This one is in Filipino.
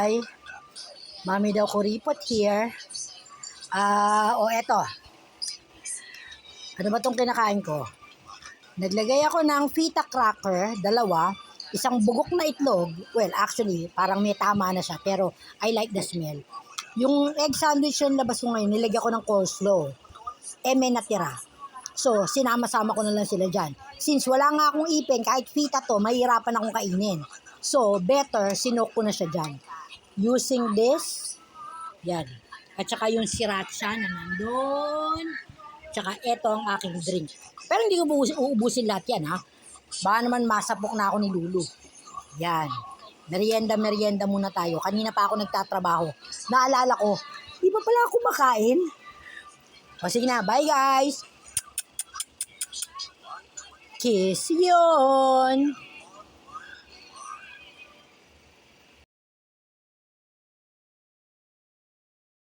Hi. Mami daw kuripot here. Ah, o eto. Ano ba tong kinakain ko? Naglagay ako ng feta cracker, dalawa, isang bugok na itlog. Well, actually, parang may tama na siya, pero I like the smell. Yung egg sandwich yung labas ko ngayon, nilagyan ko ng coleslaw. Eh, may natira. So, sinama-sama ko na lang sila dyan. Since wala nga akong ipin, kahit fita to, mahirapan akong kainin. So, better, sinok ko na siya dyan. Using this, yan. At saka yung sriracha na nandun. Tsaka ito ang aking drink. Pero hindi ko buus- uubusin lahat yan, ha? Baka naman masapok na ako ni Lulu. Yan. Merienda, merienda muna tayo. Kanina pa ako nagtatrabaho. Naalala ko, di ba pala ako kumakain? O sige na, bye guys! Kiss yun!